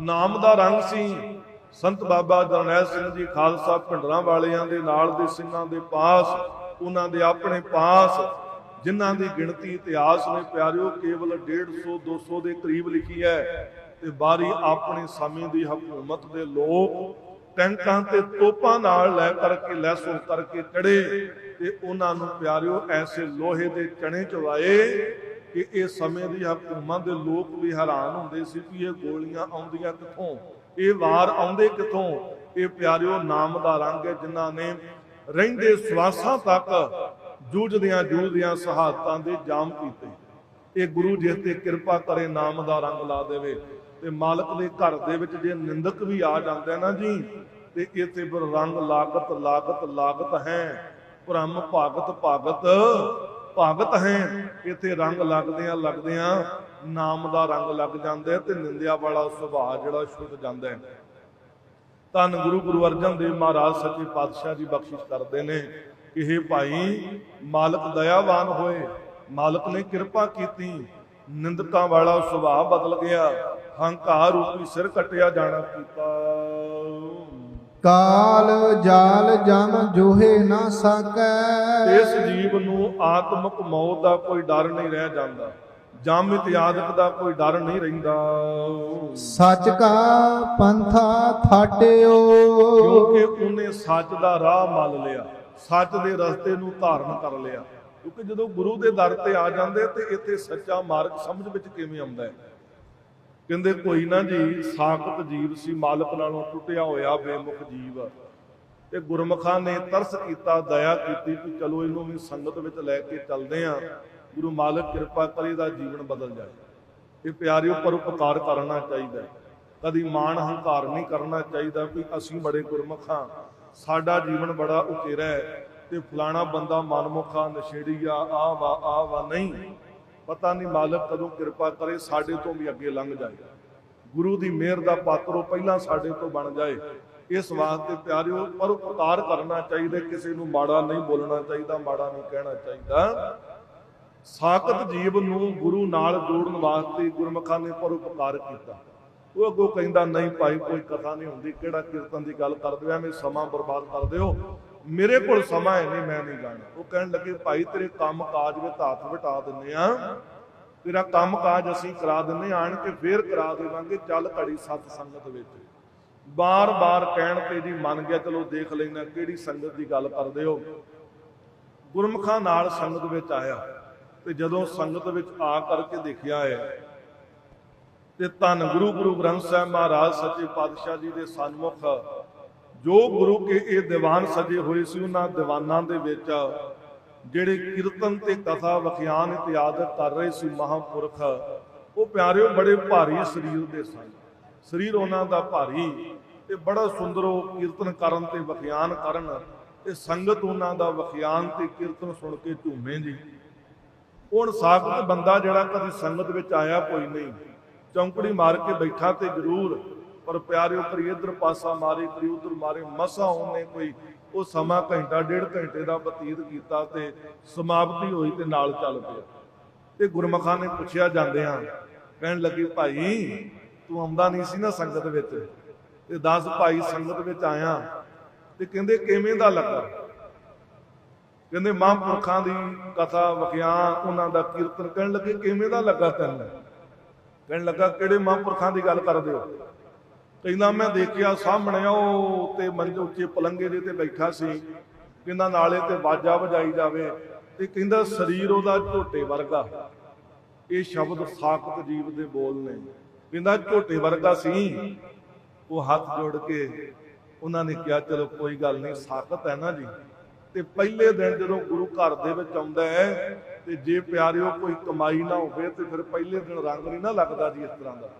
ਨਾਮ ਦਾ ਰੰਗ ਸੀ ਸੰਤ ਬਾਬਾ ਜਰਨੈਲ ਸਿੰਘ ਜੀ, ਖਾਲਸਾ ਭਿੰਡਰਾਂ ਵਾਲਿਆਂ ਦੇ, ਨਾਲ ਦੇ ਸਿੰਘਾਂ ਦੇ ਪਾਸ, ਉਹਨਾਂ ਦੇ ਆਪਣੇ ਪਾਸ, ਜਿਨ੍ਹਾਂ ਦੀ ਗਿਣਤੀ ਇਤਿਹਾਸ ਨੇ ਪਿਆਰਿਓ, ਕੇਵਲ 150 200 ਦੇ ਕਰੀਬ ਲਿਖੀ ਹੈ, ਤੇ ਬਾਰੀ ਆਪਣੇ ਸਮੇਂ ਦੀ ਹਕੂਮਤ ਦੇ ਲੋਕ ਟੈਂਕਾਂ ਤੇ ਤੋਪਾਂ ਨਾਲ ਲੈ ਕਰਕੇ, ਲੈਸ ਹੋ ਕਰਕੇ ਚੜੇ, ਤੇ ਉਹਨਾਂ ਨੂੰ ਪਿਆਰਿਓ, ਐਸੇ ਲੋਹੇ ਦੇ ਚਣੇ ਚਵਾਏ ਕਿ ਇਹ ਸਮੇਂ ਦੀ ਹਕੂਮਤ ਦੇ ਲੋਕ ਵੀ ਹੈਰਾਨ ਹੁੰਦੇ ਸੀ ਕਿ ਇਹ ਗੋਲੀਆਂ ਆਉਂਦੀਆਂ ਕਿੱਥੋਂ? ਇਹ ਵਾਰ ਆਉਂਦੇ ਕਿੱਥੋਂ? ਇਹ ਪਿਆਰਿਓ ਨਾਮ ਦਾ ਰੰਗ ਹੈ ਜਿਨ੍ਹਾਂ ਨੇ ਰਹਿੰਦੇ ਸਵਾਸਾਂ ਤੱਕ ਜੂਝਦਿਆਂ ਜੂਝਦਿਆਂ ਸ਼ਹਾਦਤਾਂ ਦੇ ਜਾਮ ਕੀਤੇ। ਇਹ ਗੁਰੂ ਜਿਸ ਤੇ ਕਿਰਪਾ ਕਰੇ ਨਾਮ ਦਾ ਰੰਗ ਲਾ ਦੇਵੇ ਤੇ ਮਾਲਕ ਦੇ ਘਰ ਦੇ ਵਿੱਚ ਜੇ ਨਿੰਦਕ ਵੀ ਆ ਜਾਂਦੇ ਨਾ ਜੀ, ਤੇ ਇੱਥੇ ਫਿਰ ਰੰਗ ਲਾਗਤ ਲਾਗਤ ਲਾਗਤ ਹੈ। ਭ੍ਰਮ ਭਾਗਤ ਭਾਗਤ ਭਾਗਤ ਹੈ। ਇੱਥੇ ਰੰਗ ਲੱਗਦੇ ਆ ਲੱਗਦੇ ਆ। ਨਾਮ ਦਾ ਰੰਗ ਲੱਗ ਜਾਂਦਾ ਤੇ ਨਿੰਦਿਆ ਵਾਲਾ ਸੁਭਾਅ ਜਿਹੜਾ ਛੁੱਟ ਜਾਂਦਾ ਹੈ। ਧੰਨ ਗੁਰੂ ਗੁਰੂ ਅਰਜਨ ਦੇਵ ਮਹਾਰਾਜ ਸੱਚੇ ਪਾਤਸ਼ਾਹ ਜੀ ਬਖਸ਼ਿਸ਼ ਕਰਦੇ ਨੇ ਕਿ ਇਹ ਭਾਈ ਮਾਲਕ ਦਇਆਵਾਨ ਹੋਏ ਮਾਲਕ ਨੇ ਕਿਰਪਾ ਕੀਤੀ ਨਿੰਦਕਾਂ ਵਾਲਾ ਸੁਭਾਅ ਬਦਲ ਗਿਆ ਹੰਕਾਰ ਰੂਪੀ ਸਿਰ ਕੱਟਿਆ ਜਾਣਾ ਕੀਤਾ। ਕਾਲ ਜਾਲ ਜਮ ਜੋਹੇ ਨਾ ਸਕੈ। ਇਸ ਜੀਵ ਨੂੰ ਆਤਮਿਕ ਮੌਤ ਦਾ ਕੋਈ ਡਰ ਨਹੀਂ ਰਹਿ ਜਾਂਦਾ ਜਮ ਇਤਿਆਦਿਕ ਦਾ ਕੋਈ ਡਰ ਨਹੀਂ ਰਹਿੰਦਾ। ਸੱਚ ਕਾ ਪੰਥਾ ਥਾਟਿਓ। ਕਿਉਂਕਿ ਉਹਨੇ ਸੱਚ ਦਾ ਰਾਹ ਮੰਨ ਲਿਆ ਸੱਚ ਦੇ ਰਸਤੇ ਨੂੰ ਧਾਰਨ ਕਰ ਲਿਆ। ਕਿਉਂਕਿ ਜਦੋਂ ਗੁਰੂ ਦੇ ਦਰ ਤੇ ਆ ਜਾਂਦੇ ਤੇ ਇੱਥੇ ਸੱਚਾ ਮਾਰਗ ਸਮਝ ਵਿੱਚ ਕਿਵੇਂ ਆਉਂਦਾ ਹੈ? ਕਹਿੰਦੇ ਕੋਈ ਨਾ ਜੀ ਸਾਖਤ ਜੀਵ ਸੀ ਮਾਲਕ ਨਾਲੋਂ ਟੁੱਟਿਆ ਹੋਇਆ ਬੇਮੁਖ ਜੀਵ। ਤੇ ਗੁਰਮੁਖਾਂ ਨੇ ਤਰਸ ਕੀਤਾ, ਦਇਆ ਕੀਤੀ ਕਿ ਚਲੋ ਇਹਨੂੰ ਵੀ ਸੰਗਤ ਵਿੱਚ ਲੈ ਕੇ ਚੱਲਦੇ ਆਂ ਗੁਰੂ ਮਾਲਕ ਕਿਰਪਾ ਕਰੇ ਦਾ ਜੀਵਨ ਬਦਲ ਜਾਏ। ਇਹ ਪਿਆਰਿਓ ਪਰਉਪਕਾਰ ਕਰਨਾ ਚਾਹੀਦਾ ਹੈ। ਕਦੀ ਮਾਣ ਹੰਕਾਰ ਨਹੀਂ ਕਰਨਾ ਚਾਹੀਦਾ ਕਿ ਅਸੀਂ ਬੜੇ ਗੁਰਮੁਖਾਂ। ਸਾਡਾ ਜੀਵਨ ਬੜਾ ਉਚੇਰਾ ਹੈ ਤੇ ਫਲਾਣਾ ਬੰਦਾ ਮਨਮੁਖਾ, ਨਸ਼ੇੜੀ ਆ ਵਾ ਆ ਵਾ ਨਹੀਂ। ਪਤਾ ਨਹੀਂ ਮਾਲਕ ਕਦੋਂ ਕਿਰਪਾ ਕਰੇ, ਸਾਡੇ ਤੋਂ ਵੀ ਅੱਗੇ ਲੰਘ ਜਾਏ। ਗੁਰੂ ਦੀ ਮਿਹਰ ਦਾ ਪਾਤਰ ਉਹ ਪਹਿਲਾਂ ਸਾਡੇ ਤੋਂ ਬਣ ਜਾਏ। ਇਸ ਵਾਸਤੇ ਪਿਆਰਿਓ ਪਰ ਪਰਉਪਕਾਰ ਕਰਨਾ ਚਾਹੀਦਾ ਕਿਸੇ ਨੂੰ ਮਾੜਾ ਨਹੀਂ ਬੋਲਣਾ ਚਾਹੀਦਾ ਮਾੜਾ ਨਹੀਂ ਕਹਿਣਾ ਚਾਹੀਦਾ। ਸਾਖਤ ਜੀਵ ਨੂੰ ਗੁਰੂ ਨਾਲ ਜੋੜਨ ਵਾਸਤੇ ਗੁਰਮੁਖਾਂ ਨੇ ਪਰਉਪਕਾਰ ਕੀਤਾ। ਉਹ ਅੱਗੋਂ ਕਹਿੰਦਾ ਨਹੀਂ ਭਾਈ ਕੋਈ ਕਥਾ ਨਹੀਂ ਹੁੰਦੀ ਕਿਹੜਾ ਕੀਰਤਨ ਦੀ ਗੱਲ ਕਰਦੇ ਹੋ? ਐਵੇਂ ਸਮਾਂ ਬਰਬਾਦ ਕਰਦੇ ਹੋ? ਮੇਰੇ ਕੋਲ ਸਮਾਂ ਹੈ ਨਹੀਂ ਮੈਂ ਨਹੀਂ ਜਾਣਾ। ਉਹ ਕਹਿਣ ਲੱਗੇ ਭਾਈ ਤੇਰੇ ਕੰਮ ਕਾਜ ਵਿੱਚ ਹੱਥ ਵਟਾ ਦਿੰਨੇ ਆ ਤੇਰਾ ਕੰਮ ਕਾਜ ਅਸੀਂ ਕਰਾ ਦਿੰਨੇ ਆਂ, ਆਣ ਕੇ ਫੇਰ ਕਰਾ ਦੇਵਾਂਗੇ। ਚੱਲ ਘੜੀ ਸਤ ਸੰਗਤ ਵਿੱਚ। ਬਾਰ-ਬਾਰ ਕਹਿਣ ਤੇ ਜੀ ਮੰਨ ਗਿਆ, ਚਲੋ ਦੇਖ ਲੈਣਾ ਕਿਹੜੀ ਸੰਗਤ ਦੀ ਗੱਲ ਕਰਦੇ ਹੋ। ਗੁਰਮੁਖਾਂ ਨਾਲ ਸੰਗਤ ਵਿੱਚ ਆਇਆ ਤੇ ਜਦੋਂ ਸੰਗਤ ਵਿੱਚ ਆ ਕਰਕੇ ਦੇਖਿਆ ਹੈ ਤੇ ਧੰਨ ਗੁਰੂ ਗੁਰੂ ਗ੍ਰੰਥ ਸਾਹਿਬ ਮਹਾਰਾਜ ਸੱਚੇ ਪਾਤਸ਼ਾਹ ਜੀ ਦੇ ਸਨਮੁਖ, ਜੋ ਗੁਰੂ ਕੇ ਇਹ ਦੀਵਾਨ ਸਜੇ ਹੋਏ ਸੀ ਉਹਨਾਂ ਦੀਵਾਨਾਂ ਦੇ ਵਿੱਚ, ਜਿਹੜੇ ਕੀਰਤਨ ਤੇ ਕਥਾ ਵਿਖਿਆਨ ਇਤਿਆਦ ਕਰ ਰਹੇ ਸੀ ਮਹਾਂਪੁਰਖ, ਉਹ ਪਿਆਰਿਓ ਬੜੇ ਭਾਰੀ ਸਰੀਰ ਦੇ ਸਨ। ਸਰੀਰ ਉਹਨਾਂ ਦਾ ਭਾਰੀ ਤੇ ਬੜਾ ਸੁੰਦਰ ਉਹ ਕੀਰਤਨ ਕਰਨ ਤੇ ਵਿਖਿਆਨ ਕਰਨ ਤੇ ਸੰਗਤ ਉਹਨਾਂ ਦਾ ਵਿਖਿਆਨ ਤੇ ਕੀਰਤਨ ਸੁਣ ਕੇ ਝੂਮੇ ਜੀ। ਹੁਣ ਸਾਖਤ ਬੰਦਾ ਜਿਹੜਾ ਕਦੀ ਸੰਗਤ ਵਿੱਚ ਆਇਆ ਕੋਈ ਨਹੀਂ, ਚੌਂਕੜੀ ਮਾਰ ਕੇ ਬੈਠਾ ਤੇ ਜ਼ਰੂਰ, ਪਰ ਪਿਆਰਿਓ ਕਰੀ ਇਧਰ ਪਾਸਾ ਮਾਰੇ, ਕਰੀ ਉਧਰ ਮਾਰੇ, ਮਸਾ ਉਹਨੇ ਕੋਈ, ਉਹ ਸਮਾਂ ਘੰਟਾ, ਡੇਢ ਘੰਟੇ ਦਾ ਬਤੀਤ ਕੀਤਾ ਤੇ ਸਮਾਪਤੀ ਹੋਈ ਤੇ ਨਾਲ ਚੱਲ ਪਿਆ। ਤੇ ਗੁਰਮਖਾਂ ਨੇ ਪੁੱਛਿਆ ਜਾਂਦੇ ਆ ਕਹਿਣ ਲੱਗੇ, ਭਾਈ, ਤੂੰ ਆਉਂਦਾ ਨਹੀਂ ਸੀ ਨਾ ਸੰਗਤ ਵਿੱਚ? ਤੇ 10 ਭਾਈ ਸੰਗਤ ਵਿੱਚ ਆਇਆ ਤੇ ਕਹਿੰਦੇ ਕਿਵੇਂ ਦਾ ਲੱਗਾ? ਕਹਿੰਦੇ ਮਹਾਂਪੁਰਖਾਂ ਦੀ ਕਥਾ ਵਿਖਿਆਨ ਉਹਨਾਂ ਦਾ ਕੀਰਤਨ ਕਹਿਣ ਲੱਗੇ, ਕਿਵੇਂ ਦਾ ਲੱਗਾ ਤੈਨੂੰ? ਕਹਿਣ ਲੱਗਾ, ਕਿਹੜੇ ਮਹਾਂਪੁਰਖਾਂ ਦੀ ਗੱਲ ਕਰਦੇ ਹੋ? ਕਹਿੰਦਾ ਮੈਂ ਦੇਖਿਆ ਸਾਹਮਣੇ ਉਹ ਤੇ ਮੰਜ ਉੱਚੇ ਪਲੰਗੇ ਦੇ ਤੇ ਬੈਠਾ ਸੀ, ਕਹਿੰਦਾ ਨਾਲੇ ਤੇ ਬਾਜਾ ਵਜਾਈ ਜਾਵੇ ਤੇ ਕਹਿੰਦਾ ਸਰੀਰ ਉਹਦਾ ਝੋਟੇ ਵਰਗਾ। ਇਹ ਸ਼ਬਦ ਸਾਖਤ ਜੀਵ ਦੇ ਬੋਲ ਨੇ। ਕਹਿੰਦਾ ਝੋਟੇ ਵਰਗਾ ਸੀ। ਉਹ ਹੱਥ ਜੋੜ ਕੇ ਉਹਨਾਂ ਨੇ ਕਿਹਾ, ਚਲੋ ਕੋਈ ਗੱਲ ਨਹੀਂ, ਸਾਖਤ ਹੈ ਨਾ ਜੀ। ਤੇ ਪਹਿਲੇ ਦਿਨ ਜਦੋਂ ਗੁਰੂ ਘਰ ਦੇ ਵਿੱਚ ਆਉਂਦਾ ਹੈ ਤੇ ਜੇ ਪਿਆਰਿਓ ਕੋਈ ਕਮਾਈ ਨਾ ਹੋਵੇ ਤੇ ਫਿਰ ਪਹਿਲੇ ਦਿਨ ਰੰਗ ਨਹੀਂ ਨਾ ਲੱਗਦਾ ਜੀ ਇਸ ਤਰ੍ਹਾਂ ਦਾ।